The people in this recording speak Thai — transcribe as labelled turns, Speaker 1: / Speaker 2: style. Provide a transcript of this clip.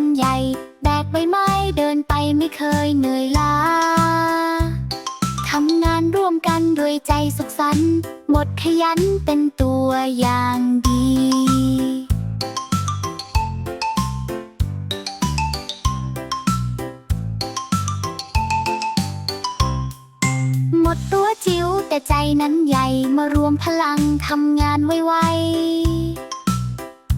Speaker 1: นใหญ่ แบกใบไม้เดินไปไม่เคยเหนื่อยล้าทำงานร่วมกันด้วยใจสุขสันต์หมดขยันเป็นตัวอย่างดีหมดตัวจิ๋วแต่ใจนั้นใหญ่มารวมพลังทำงานไวๆ